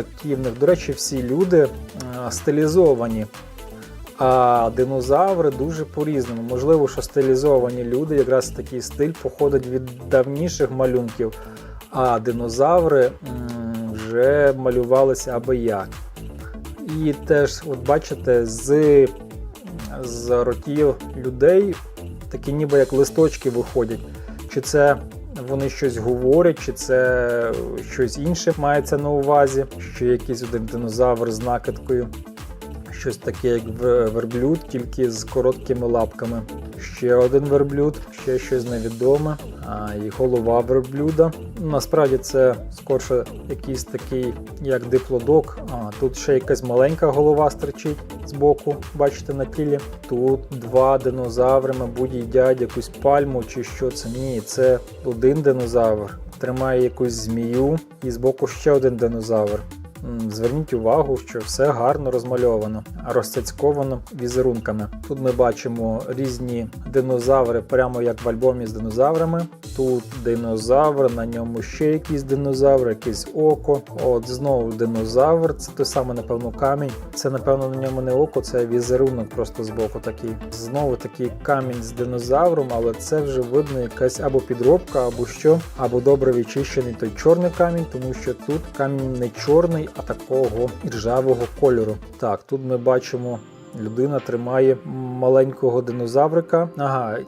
активних. До речі, всі люди е, стилізовані. А динозаври дуже по-різному. Можливо, що стилізовані люди, якраз такий стиль походить від давніших малюнків, а динозаври вже малювалися аби як. І теж, от бачите, з, з ротів людей такі ніби як листочки виходять. Чи це вони щось говорять, чи це щось інше мається на увазі, що якийсь один динозавр з накидкою. Щось таке, як верблюд, тільки з короткими лапками. Ще один верблюд, ще щось невідоме. А, і голова верблюда. Насправді це скорше якийсь такий, як диплодок. А тут ще якась маленька голова стерчить з боку, бачите на тілі. Тут два динозаври, мабуть, їдять якусь пальму чи що це. Ні, це один динозавр. Тримає якусь змію, і збоку ще один динозавр. Зверніть увагу, що все гарно розмальовано, розцяцьковано візерунками. Тут ми бачимо різні динозаври, прямо як в альбомі з динозаврами. Тут динозавр, на ньому ще якийсь динозавр, якесь око. От знову динозавр, це той самий, напевно, камінь. Це, напевно, на ньому не око, це візерунок просто збоку такий. Знову такий камінь з динозавром, але це вже видно якась або підробка, або що, або добре відчищений той чорний камінь, тому що тут камінь не чорний, а такого іржавого кольору. Так, тут ми бачимо. Людина тримає маленького динозаврика. Ага,